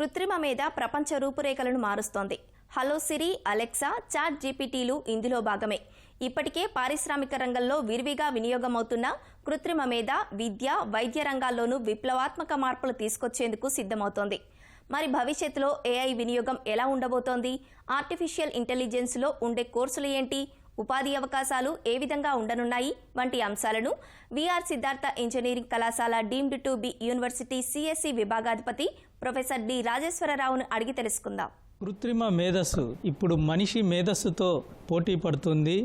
కృత్రిమ మీద ప్రపంచ రూపురేఖలను మారుస్తోంది. హలో సిరి అలెక్సా చాట్ జీపీటీలు ఇందులో భాగమే. ఇప్పటికే పారిశ్రామిక రంగంలో విరివిగా వినియోగమవుతున్న కృత్రిమ మీద విద్య వైద్య రంగాల్లోనూ విప్లవాత్మక మార్పులు తీసుకొచ్చేందుకు సిద్ధమవుతోంది. మరి భవిష్యత్తులో ఏఐ వినియోగం ఎలా ఉండబోతోంది? ఆర్టిఫిషియల్ ఇంటెలిజెన్స్లో ఉండే కోర్సులు ఏంటి? ఉపాధి అవకాశాలు ఏ విధంగా ఉండనున్నాయి వంటి అంశాలను విఆర్ సిద్ధార్థ ఇంజనీరింగ్ కళాశాల deemed to be university CSE విభాగాధిపతి professor D రాజేశ్వరరావును అడిగి తెలుసుకుందాం. కృత్రిమ మేధస్సు ఇప్పుడు మనిషి మేధస్సుతో పోటీ పడుతుంది.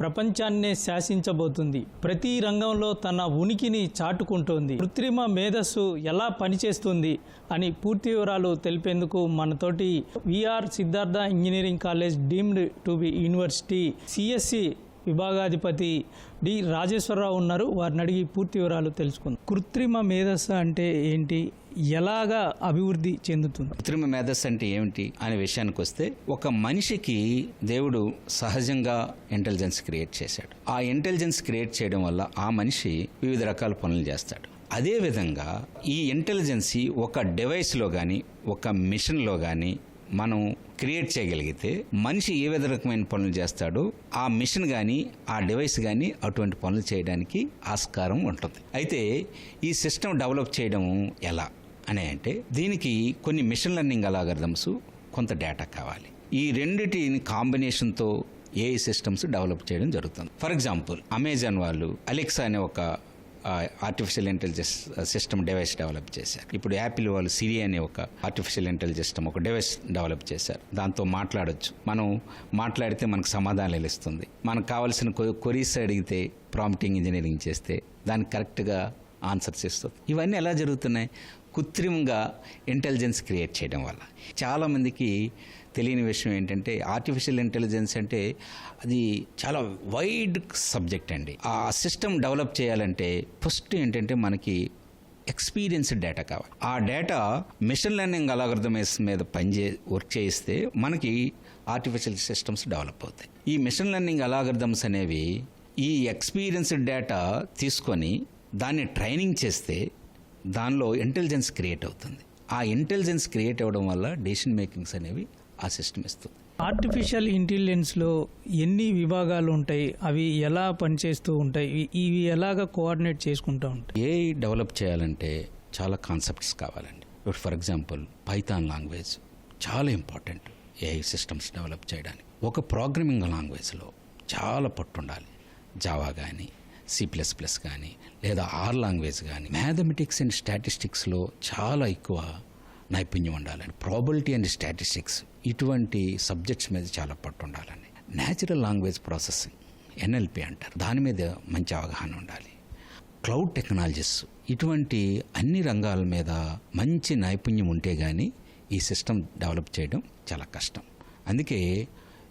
ప్రపంచాన్నే శాసించబోతుంది. ప్రతి రంగంలో తన ఉనికిని చాటుకుంటోంది. కృత్రిమ మేధస్సు ఎలా పనిచేస్తుంది అని పూర్తి వివరాలు తెలిపేందుకు మనతోటి VR Siddhartha engineering college deemed to be university CSE విభాగాధిపతి D Rajeswara Rao ఉన్నారు. వారిని అడిగి పూర్తి వివరాలు తెలుసుకుందాం. కృత్రిమ మేధస్సు అంటే ఏంటి? ఎలాగా అభివృద్ధి చెందుతుంది? కృత్రిమ మేధస్సు అంటే ఏమిటి అనే విషయానికి వస్తే ఒక మనిషికి దేవుడు సహజంగా ఇంటెలిజెన్స్ క్రియేట్ చేశాడు. ఆ ఇంటెలిజెన్స్ క్రియేట్ చేయడం వల్ల ఆ మనిషి వివిధ రకాల పనులు చేస్తాడు. అదేవిధంగా ఈ ఇంటెలిజెన్సీ ఒక డివైస్లో కానీ ఒక మిషన్లో కానీ మనం క్రియేట్ చేయగలిగితే మనిషి ఏ విధ రకమైన పనులు చేస్తాడో ఆ మిషన్ కానీ ఆ డివైస్ కానీ అటువంటి పనులు చేయడానికి ఆస్కారం ఉంటుంది. అయితే ఈ సిస్టమ్ డెవలప్ చేయడం ఎలా అని అంటే దీనికి కొన్ని మిషన్ లెర్నింగ్ అలాగర్థమ్స్ కొంత డేటా కావాలి. ఈ రెండిటిని కాంబినేషన్తో ఏఐ సిస్టమ్స్ డెవలప్ చేయడం జరుగుతుంది. ఫర్ ఎగ్జాంపుల్ అమెజాన్ వాళ్ళు అలెక్సా అనే ఒక artificial intelligence system device develop చేశారు. ఇప్పుడు యాపిల్ వాళ్ళు సిరి అనే ఒక ఆర్టిఫిషియల్ ఇంటెలిజెన్స్ సిస్టమ్ ఒక డివైస్ డెవలప్ చేశారు. దాంతో మాట్లాడొచ్చు. మనం మాట్లాడితే మనకు సమాధానాలు ఇస్తుంది మనకు కావాల్సిన కొరీస్ అడిగితే ప్రాంప్టింగ్ ఇంజనీరింగ్ చేస్తే దానికి కరెక్ట్గా ఆన్సర్స్ ఇస్తుంది ఇవన్నీ ఎలా జరుగుతున్నాయి? కృత్రిమంగా ఇంటెలిజెన్స్ క్రియేట్ చేయడం వల్ల. చాలామందికి తెలియని విషయం ఏంటంటే ఆర్టిఫిషియల్ ఇంటెలిజెన్స్ అంటే అది చాలా వైడ్ సబ్జెక్ట్ అండి. ఆ సిస్టమ్ డెవలప్ చేయాలంటే ఫస్ట్ ఏంటంటే మనకి ఎక్స్పీరియన్స్డ్ డేటా కావాలి. ఆ డేటా మిషన్ లెర్నింగ్ అలాగర్థమైస్ మీద పనిచే వర్క్ చేయిస్తే మనకి ఆర్టిఫిషియల్ సిస్టమ్స్ డెవలప్ అవుతాయి. ఈ మిషన్ లెర్నింగ్ అలాగర్థమ్స్ అనేవి ఈ ఎక్స్పీరియన్స్డ్ డేటా తీసుకొని దాన్ని ట్రైనింగ్ చేస్తే దానిలో ఇంటెలిజెన్స్ క్రియేట్ అవుతుంది. ఆ ఇంటెలిజెన్స్ క్రియేట్ అవ్వడం వల్ల డెసిషన్ మేకింగ్స్ అనేవి ఆ సిస్టమ్ ఇస్తుంది. ఆర్టిఫిషియల్ ఇంటెలిజెన్స్లో ఎన్ని విభాగాలు ఉంటాయి అవి ఎలా పనిచేస్తూ ఉంటాయి ఇవి- ఎలాగ కోఆర్డినేట్ చేసుకుంటూ ఉంటాయి? ఏఐ డెవలప్ చేయాలంటే చాలా కాన్సెప్ట్స్ కావాలండి. ఇప్పుడు ఫర్ ఎగ్జాంపుల్ పైథాన్ లాంగ్వేజ్ చాలా ఇంపార్టెంట్ ఏఐ సిస్టమ్స్ డెవలప్ చేయడానికి. ఒక ప్రోగ్రామింగ్ లాంగ్వేజ్లో చాలా పట్టు ఉండాలి జావా కానీ సి ప్లస్ ప్లస్ కానీ లేదా ఆర్ లాంగ్వేజ్ కానీ మ్యాథమెటిక్స్ అండ్ స్టాటిస్టిక్స్లో చాలా ఎక్కువ నైపుణ్యం ఉండాలని ప్రాబిలిటీ అండ్ స్టాటిస్టిక్స్ ఇటువంటి సబ్జెక్ట్స్ మీద చాలా పట్టు ఉండాలని న్యాచురల్ లాంగ్వేజ్ ప్రాసెసింగ్ ఎన్ఎల్పి అంటారు. దాని మీద మంచి అవగాహన ఉండాలి. క్లౌడ్ టెక్నాలజీస్ ఇటువంటి అన్ని రంగాల మీద మంచి నైపుణ్యం ఉంటే కానీ ఈ సిస్టమ్ డెవలప్ చేయడం చాలా కష్టం. అందుకే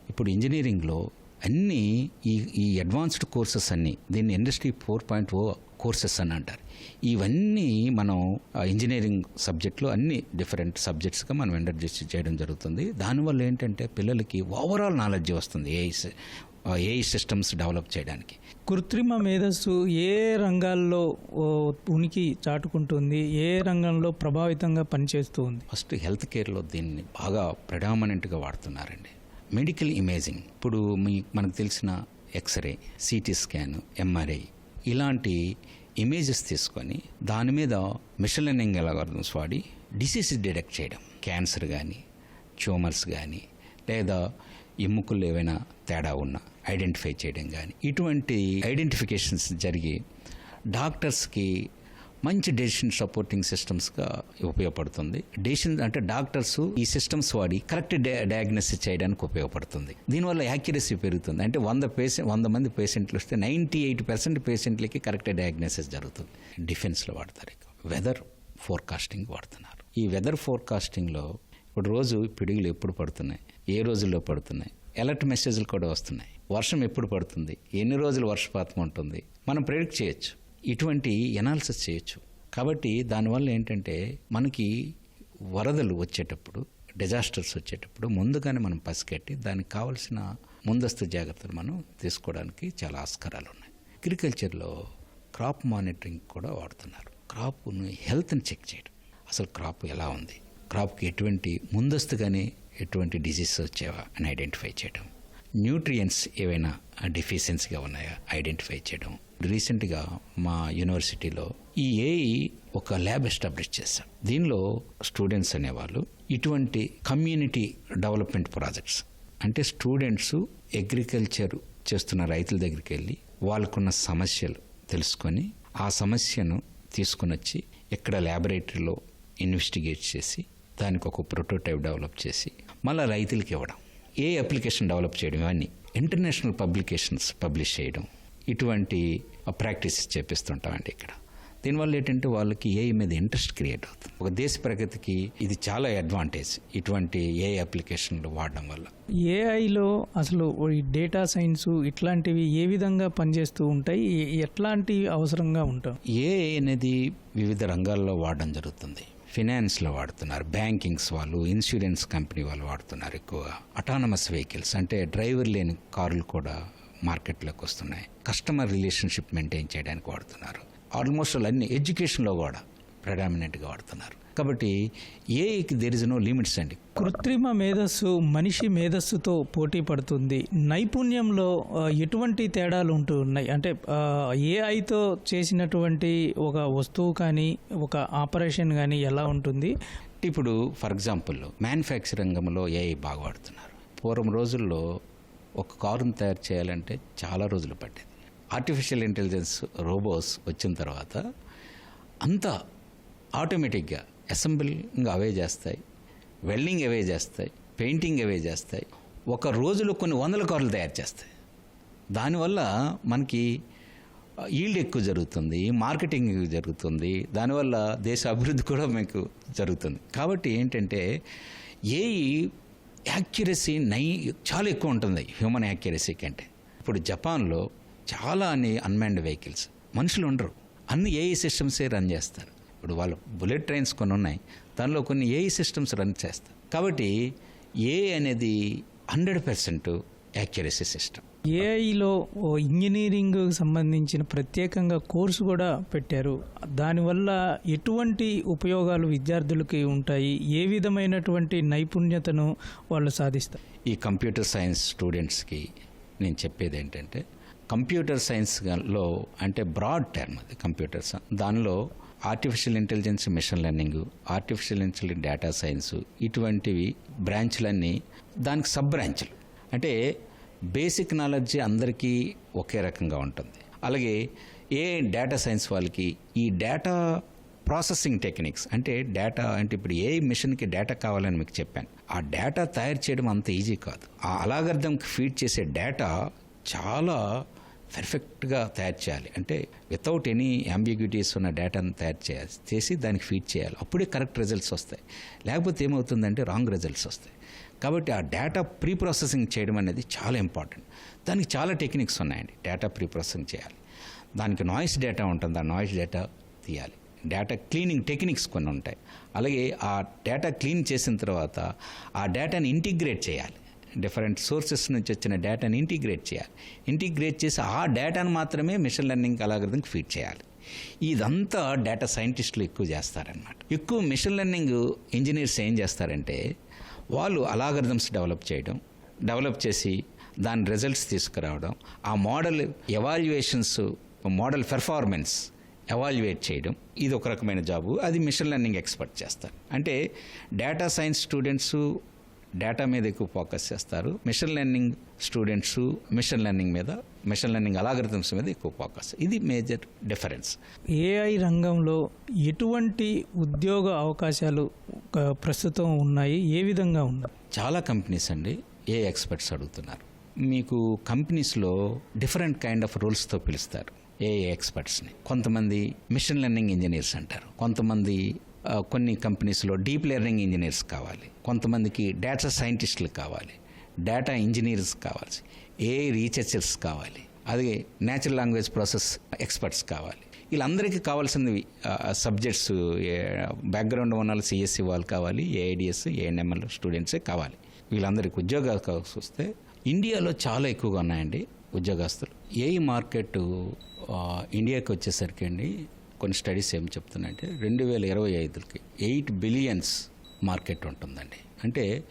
ఇప్పుడు ఇంజనీరింగ్లో అన్ని ఈ ఈ అడ్వాన్స్డ్ కోర్సెస్ అన్ని దీన్ని industry four point O courses అని అంటారు. ఇవన్నీ మనం ఇంజనీరింగ్ సబ్జెక్ట్లో అన్ని డిఫరెంట్ సబ్జెక్ట్స్గా మనం ఇంట్రడ్యూస్ చేయడం జరుగుతుంది. దానివల్ల ఏంటంటే పిల్లలకి ఓవరాల్ నాలెడ్జ్ వస్తుంది ఏఐ ఏఐ సిస్టమ్స్ డెవలప్ చేయడానికి. కృత్రిమ మేధస్సు ఏ రంగాల్లో ఉనికి చాటుకుంటుంది ఏ రంగంలో ప్రభావితంగా పనిచేస్తూ ఉంది? ఫస్ట్ హెల్త్ కేర్లో దీన్ని బాగా ప్రెడామినెంట్గా వాడుతున్నారండి. Medical imaging. ఇప్పుడు మీ మనకు తెలిసిన ఎక్స్రే సిటీ స్కాన్ ఎంఆర్ఐ ఇలాంటి ఇమేజెస్ తీసుకొని దాని మీద మిషన్ లెర్నింగ్ ఎలాగర్థమ్స్ వాడి డిసీజ్ డిటెక్ట్ చేయడం. క్యాన్సర్ కానీ ట్యూమర్స్ కానీ లేదా ఎముకల్లో ఏవైనా తేడా ఉన్నా ఐడెంటిఫై చేయడం కానీ ఇటువంటి ఐడెంటిఫికేషన్స్ జరిగి డాక్టర్స్కి మంచి డెసిషన్ సపోర్టింగ్ సిస్టమ్స్గా ఉపయోగపడుతుంది. డెసిషన్ అంటే డాక్టర్స్ ఈ సిస్టమ్స్ వాడి కరెక్ట్ డయాగ్నోసిస్ చేయడానికి ఉపయోగపడుతుంది. దీనివల్ల యాక్యురసీ పెరుగుతుంది. అంటే వంద పేషెంట్ వంద మంది పేషెంట్లు వస్తే నైంటీ ఎయిట్ పర్సెంట్ పేషెంట్లకి కరెక్ట్ డయాగ్నోసిస్ జరుగుతుంది. డిఫెన్స్లో వాడతారు వెదర్ ఫోర్కాస్టింగ్ వాడుతున్నారు. ఈ వెదర్ ఫోర్కాస్టింగ్లో ఇప్పుడు రోజు పిడుగులు ఎప్పుడు పడుతున్నాయి? ఏ రోజుల్లో పడుతున్నాయి? అలర్ట్ మెసేజ్లు కూడా వస్తున్నాయి. వర్షం ఎప్పుడు పడుతుంది? ఎన్ని రోజులు వర్షపాతం ఉంటుంది? మనం ప్రిడిక్ట్ చేయొచ్చు. ఇటువంటి ఎనాలిసిస్ చేయొచ్చు. కాబట్టి దానివల్ల ఏంటంటే మనకి వరదలు వచ్చేటప్పుడు డిజాస్టర్స్ వచ్చేటప్పుడు ముందుగానే మనం పసిగట్టి దానికి కావలసిన ముందస్తు జాగ్రత్తలు మనం తీసుకోవడానికి చాలా ఆస్కారాలు ఉన్నాయి. అగ్రికల్చర్లో క్రాప్ మానిటరింగ్ కూడా వాడుతున్నారు. క్రాప్ను హెల్త్ని చెక్ చేయడం. అసలు క్రాప్ ఎలా ఉంది? క్రాప్కి ఎటువంటి ముందస్తుగానే ఎటువంటి డిసీజ్ వచ్చేవా అని ఐడెంటిఫై చేయడం. న్యూట్రియంట్స్ ఏవైనా డిఫిషియన్సీగా ఉన్నాయా? ఐడెంటిఫై చేయడం. రీసెంట్గా మా యూనివర్సిటీలో ఈ ఏఈ ఒక ల్యాబ్ ఎస్టాబ్లిష్ చేశాం దీనిలో స్టూడెంట్స్ అనేవాళ్ళు ఇటువంటి కమ్యూనిటీ డెవలప్మెంట్ ప్రాజెక్ట్స్ అంటే స్టూడెంట్స్ అగ్రికల్చర్ చేస్తున్న రైతుల దగ్గరికి వెళ్ళి వాళ్ళకున్న సమస్యలు తెలుసుకొని ఆ సమస్యను తీసుకుని వచ్చి ఇక్కడ ల్యాబొరేటరీలో ఇన్వెస్టిగేట్ చేసి దానికి ఒక ప్రోటోటైప్ డెవలప్ చేసి మళ్ళీ రైతులకి ఇవ్వడం. ఏ అప్లికేషన్ డెవలప్ చేయడం ఇవన్నీ ఇంటర్నేషనల్ పబ్లికేషన్స్ పబ్లిష్ చేయడం. ఇటువంటి ప్రాక్టీసెస్ చేపిస్తుంటామండి ఇక్కడ. దీనివల్ల ఏంటంటే వాళ్ళకి ఏఐ మీద ఇంట్రెస్ట్ క్రియేట్ అవుతుంది. ఒక దేశ ప్రగతికి ఇది చాలా అడ్వాంటేజ్ ఇటువంటి ఏ అప్లికేషన్లు వాడడం వల్ల. ఏఐలో అసలు ఈ డేటా సైన్స్ ఇట్లాంటివి ఏ విధంగా పనిచేస్తూ ఉంటాయి? ఎ- ఎట్లాంటి అవసరంగా ఉంటాం ఏఐ అనేది వివిధ రంగాల్లో వాడడం జరుగుతుంది. ఫినాన్స్లో వాడుతున్నారు. బ్యాంకింగ్స్ వాళ్ళు ఇన్సూరెన్స్ కంపెనీ వాళ్ళు వాడుతున్నారు ఎక్కువగా. అటానమస్ వెహికల్స్ అంటే డ్రైవర్ లేని కార్లు కూడా మార్కెట్లోకి వస్తున్నాయి. కస్టమర్ రిలేషన్షిప్ మెయింటైన్ చేయడానికి వాడుతున్నారు. ఆల్మోస్ట్ అన్ని ఎడ్యుకేషన్లో కూడా ప్రడామినెంట్గా వాడుతున్నారు. కాబట్టి ఏఐకి దెర్ ఇస్ నో లిమిట్స్ అండి. కృత్రిమ మేధస్సు మనిషి మేధస్సుతో పోటీ పడుతుంది. నైపుణ్యంలో ఎటువంటి తేడాలు ఉంటూ ఉన్నాయి? అంటే ఏఐతో చేసినటువంటి ఒక వస్తువు కానీ ఒక ఆపరేషన్ కానీ ఎలా ఉంటుంది? ఇప్పుడు ఫర్ ఎగ్జాంపుల్ మ్యానుఫ్యాక్చరింగ్ రంగంలో ఏఐ బాగా వాడుతున్నారు. పూర్వం రోజుల్లో ఒక కారును తయారు చేయాలంటే చాలా రోజులు పట్టేది. ఆర్టిఫిషియల్ ఇంటెలిజెన్స్ రోబోస్ వచ్చిన తర్వాత అంతా ఆటోమేటిక్గా అసెంబ్లింగ్ అవే చేస్తాయి వెల్డింగ్ అవే చేస్తాయి పెయింటింగ్ అవే చేస్తాయి. ఒక రోజులో కొన్ని వందల కార్లు తయారు చేస్తాయి. దానివల్ల మనకి ఈల్డ్ ఎక్కువ జరుగుతుంది మార్కెటింగ్ జరుగుతుంది దానివల్ల దేశ అభివృద్ధి కూడా మీకు జరుగుతుంది. కాబట్టి ఏంటంటే ఏఈ యాక్యురసీ నై చాలా ఎక్కువ ఉంటుంది హ్యూమన్ యాక్యురసీ కంటే. ఇప్పుడు జపాన్లో చాలా అన్ని అన్మాన్డ్ వెహికల్స్ మనుషులు ఉండరు. అన్ని ఏఈ సిస్టమ్సే రన్ చేస్తారు. ఇప్పుడు వాళ్ళు బుల్లెట్ ట్రైన్స్ కొన్ని ఉన్నాయి దానిలో కొన్ని ఏఈ సిస్టమ్స్ రన్ చేస్తారు. కాబట్టి ఏ అనేది హండ్రెడ్ పర్సెంట్ యాక్యురసీ సిస్టమ్. ఏఐలో ఓ ఇంజనీరింగ్ సంబంధించిన ప్రత్యేకంగా కోర్సు కూడా పెట్టారు. దానివల్ల ఎటువంటి ఉపయోగాలు విద్యార్థులకి ఉంటాయి? ఏ విధమైనటువంటి నైపుణ్యతను వాళ్ళు సాధిస్తారు? ఈ కంప్యూటర్ సైన్స్ స్టూడెంట్స్కి నేను చెప్పేది ఏంటంటే కంప్యూటర్ సైన్స్లో అంటే బ్రాడ్ టర్మ్ అది కంప్యూటర్ సైన్స్ దానిలో artificial intelligence machine learning artificial intelligence data science ఇటువంటివి బ్రాంచ్లన్నీ దానికి సబ్ బ్రాంచ్లు. అంటే బేసిక్ నాలెడ్జ్ అందరికీ ఒకే రకంగా ఉంటుంది. అలాగే ఏ డేటా సైన్స్ వాళ్ళకి ఈ డేటా ప్రాసెసింగ్ టెక్నిక్స్ అంటే డేటా అంటే ఇప్పుడు ఏ మిషన్కి డేటా కావాలని మీకు చెప్పాను. ఆ డేటా తయారు చేయడం అంత ఈజీ కాదు. ఆ అలాగర్థంకి ఫీడ్ చేసే డేటా చాలా పర్ఫెక్ట్గా తయారు చేయాలి. అంటే వితౌట్ ఎనీ అంబిగ్యూటీస్ ఉన్న డేటాను తయారు చేయాలి చేసి దానికి ఫీడ్ చేయాలి. అప్పుడే కరెక్ట్ రిజల్ట్స్ వస్తాయి. లేకపోతే ఏమవుతుందంటే రాంగ్ రిజల్ట్స్ వస్తాయి. కాబట్టి ఆ డేటా ప్రీ ప్రాసెసింగ్ చేయడం అనేది చాలా ఇంపార్టెంట్ దానికి చాలా టెక్నిక్స్ ఉన్నాయండి. డేటా ప్రీ ప్రాసెసింగ్ చేయాలి. దానికి నాయిస్ డేటా ఉంటుంది. ఆ నాయిస్ డేటా తీయాలి. డేటా క్లీనింగ్ టెక్నిక్స్ కొన్ని ఉంటాయి. అలాగే ఆ డేటా క్లీన్ చేసిన తర్వాత ఆ డేటాని ఇంటిగ్రేట్ చేయాలి. డిఫరెంట్ సోర్సెస్ నుంచి వచ్చిన డేటాని ఇంటిగ్రేట్ చేయాలి. ఇంటిగ్రేట్ చేసి ఆ డేటాను మాత్రమే మిషన్ లెర్నింగ్ అలాగరికి ఫీడ్ చేయాలి. ఇదంతా డేటా సైంటిస్టులు ఎక్కువ చేస్తారనమాట ఎక్కువ మిషన్ లెర్నింగ్ ఇంజనీర్స్ ఏం చేస్తారంటే వాళ్ళు అలాగరిథమ్స్ డెవలప్ చేయడం డెవలప్ చేసి దాని రిజల్ట్స్ తీసుకురావడం ఆ model evaluations model performance evaluate చేయడం ఇది ఒక రకమైన జాబు. అది మిషన్ లెర్నింగ్ ఎక్స్పర్ట్ చేస్తారు. అంటే డేటా సైన్స్ స్టూడెంట్స్ డేటా మీద ఎక్కువ ఫోకస్ చేస్తారు. Machine learning students machine learning మీద మిషన్ లెర్నింగ్ అలాగరిథమ్స్ మీద ఎక్కువ ఫోకస్. ఇది మేజర్ డిఫరెన్స్. ఏఐ రంగంలో ఎటువంటి ఉద్యోగ అవకాశాలు ప్రస్తుతం ఉన్నాయి? ఏ విధంగా ఉన్నాయి? చాలా కంపెనీస్ అండి ఏ ఎక్స్పర్ట్స్ అడుగుతున్నారు. మీకు కంపెనీస్లో డిఫరెంట్ కైండ్ ఆఫ్ రోల్స్తో పిలుస్తారు ఏ ఎక్స్పర్ట్స్ని కొంతమంది మిషన్ లెర్నింగ్ ఇంజనీర్స్ అంటారు. కొంతమంది కొన్ని కంపెనీస్లో డీప్ లెర్నింగ్ ఇంజనీర్స్ కావాలి. కొంతమందికి డేటా సైంటిస్టులు కావాలి. డేటా ఇంజనీర్స్ కావాలి. ఏ రీసెర్చర్స్ కావాలి. అలాగే నేచురల్ లాంగ్వేజ్ ప్రాసెస్ ఎక్స్పర్ట్స్ కావాలి. వీళ్ళందరికీ కావాల్సినవి సబ్జెక్ట్స్ బ్యాక్గ్రౌండ్ ఉన్న వాళ్ళు సిఎస్సి వాళ్ళు కావాలి ఏఐడిఎస్ ఏఎన్ఎంఎల్ స్టూడెంట్సే కావాలి. వీళ్ళందరికీ ఉద్యోగాలు కావాల్సి వస్తే ఇండియాలో చాలా ఎక్కువగా ఉన్నాయండి ఉద్యోగస్తులు. ఏ మార్కెట్ ఇండియాకి వచ్చేసరికి అండి కొన్ని స్టడీస్ ఏం చెప్తున్నాయంటే రెండు వేల ఇరవై ఐదుకి ఎయిట్ బిలియన్స్ మార్కెట్ ఉంటుందండి. అంటే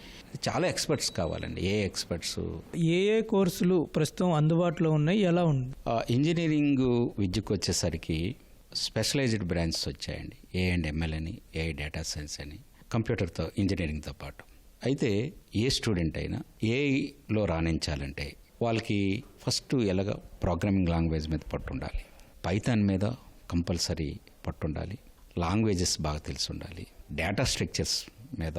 చాలా ఎక్స్పర్ట్స్ కావాలండి. ఏ ఎక్స్పర్ట్స్? ఏ ఏ కోర్సులు ప్రస్తుతం అందుబాటులో ఉన్నాయి? ఎలా ఉంది? ఇంజనీరింగ్ విద్యకు వచ్చేసరికి స్పెషలైజ్డ్ బ్రాంచెస్ వచ్చాయండి. ఏ అండ్ ఎంఎల్ అని ఏ డేటా సైన్స్ అని కంప్యూటర్తో ఇంజనీరింగ్తో పాటు. అయితే ఏ స్టూడెంట్ అయినా ఏలో రాణించాలంటే వాళ్ళకి ఫస్ట్ ఎలాగ ప్రోగ్రామింగ్ లాంగ్వేజ్ మీద పట్టు ఉండాలి పైథాన్ మీద కంపల్సరీ పట్టుండాలి. లాంగ్వేజెస్ బాగా తెలిసి ఉండాలి డేటా స్ట్రక్చర్స్ మీద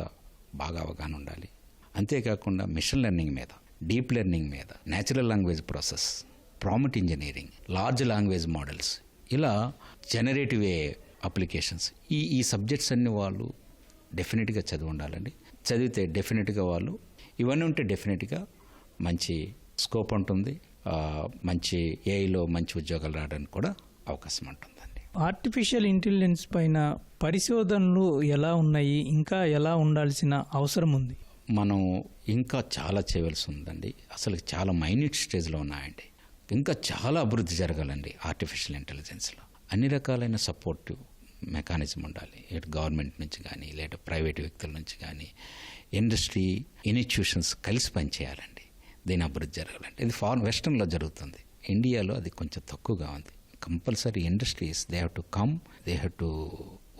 బాగా అవగాహన ఉండాలి. అంతేకాకుండా మిషన్ లెర్నింగ్ మీద డీప్ లెర్నింగ్ మీద natural language process prompt engineering large language models ఇలా జనరేటివ్ ఏ అప్లికేషన్స్. ఈ ఈ సబ్జెక్ట్స్ అన్ని వాళ్ళు డెఫినెట్గా చదివి ఉండాలండి. చదివితే డెఫినెట్గా వాళ్ళు ఇవన్నీ ఉంటే డెఫినెట్గా మంచి స్కోప్ ఉంటుంది. మంచి ఏఐలో మంచి ఉద్యోగాలు రావడానికి కూడా అవకాశం ఉంటుంది. ఆర్టిఫిషియల్ ఇంటెలిజెన్స్ పైన పరిశోధనలు ఎలా ఉన్నాయి? ఇంకా ఎలా ఉండాల్సిన అవసరం ఉంది? మనం ఇంకా చాలా చేయవలసి ఉందండి అసలు చాలా మైన్యూట్ స్టేజ్లో ఉన్నాయండి. ఇంకా చాలా అభివృద్ధి జరగాలండి ఆర్టిఫిషియల్ ఇంటెలిజెన్స్లో అన్ని రకాలైన సపోర్టివ్ మెకానిజం ఉండాలి. ఇటు గవర్నమెంట్ నుంచి కానీ లేదా ప్రైవేట్ వ్యక్తుల నుంచి కానీ ఇండస్ట్రీ ఇన్స్టిట్యూషన్స్ కలిసి పనిచేయాలండి. దీని అభివృద్ధి జరగాలండి. ఇది ఫారెన్ వెస్టర్న్లో జరుగుతుంది. ఇండియాలో అది కొంచెం తక్కువగా ఉంది. Compulsory industries they have to come they have to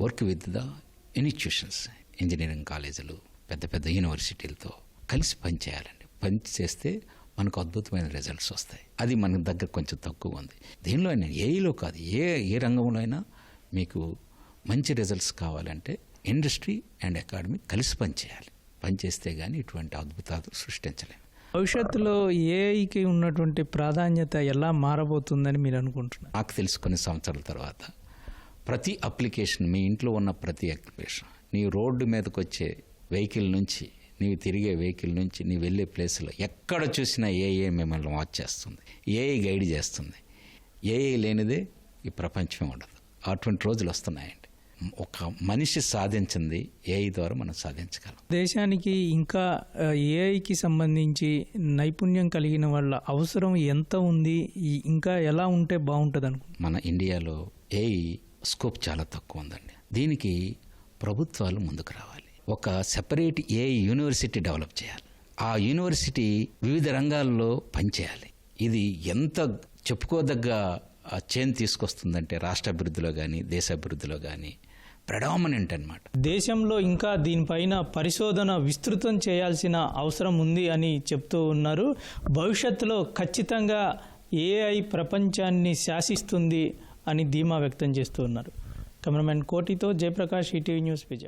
work with the institutions engineering కాలేజీలు పెద్ద పెద్ద యూనివర్సిటీలతో కలిసి పనిచేయాలండి. పని చేస్తే మనకు అద్భుతమైన రిజల్ట్స్ వస్తాయి. అది మన దగ్గర కొంచెం తక్కువ ఉంది. దీనిలో అయినా ఏఈలో కాదు ఏ ఏ రంగంలో అయినా మీకు మంచి రిజల్ట్స్ కావాలంటే ఇండస్ట్రీ అండ్ అకాడమీ కలిసి పనిచేయాలి. పనిచేస్తే కానీ ఇటువంటి అద్భుతాలు సృష్టించలేము. భవిష్యత్తులో ఏఐకి ఉన్నటువంటి ప్రాధాన్యత ఎలా మారబోతుందని మీరు అనుకుంటున్నారు? నాకు తెలిసి కొన్ని సంవత్సరాల తర్వాత ప్రతి అప్లికేషన్ మీ ఇంట్లో ఉన్న ప్రతి అప్లికేషన్ నీ రోడ్డు మీదకి వచ్చే వెహికల్ నుంచి నీవు తిరిగే వెహికల్ నుంచి నీ వెళ్ళే ప్లేస్లో ఎక్కడ చూసినా ఏఏ మిమ్మల్ని వాచ్ చేస్తుంది ఏఐ గైడ్ చేస్తుంది. ఏఐ లేనిదే ఈ ప్రపంచమే ఉండదు. అటువంటి రోజులు వస్తున్నాయండి. ఒక మనిషి సాధించింది ఏఐ ద్వారా మనం సాధించగలం. దేశానికి ఇంకా ఏఐకి సంబంధించి నైపుణ్యం కలిగిన వాళ్ళ అవసరం ఎంత ఉంది? ఇంకా ఎలా ఉంటే బాగుంటుంది మన ఇండియాలో ఏఐ స్కోప్ చాలా తక్కువ ఉందండి. దీనికి ప్రభుత్వాలు ముందుకు రావాలి. ఒక సెపరేట్ ఏఐ యూనివర్సిటీ డెవలప్ చేయాలి. ఆ యూనివర్సిటీ వివిధ రంగాల్లో పనిచేయాలి. ఇది ఎంత చెప్పుకోదగ్గ చేంజ్ తీసుకొస్తుందంటే రాష్ట్ర అభివృద్ధిలో కానీ దేశ అభివృద్ధిలో కానీ ప్రెడామినెంట్ అనమాట దేశంలో ఇంకా దీనిపైన పరిశోధన విస్తృతం చేయాల్సిన అవసరం ఉంది అని చెప్తూ ఉన్నారు. భవిష్యత్తులో ఖచ్చితంగా ఏఐ ప్రపంచాన్ని శాసిస్తుంది అని ధీమా వ్యక్తం చేస్తూ ఉన్నారు. కెమెరామెన్ కోటితో జయప్రకాష్ ఈటీవీ న్యూస్ విజయ్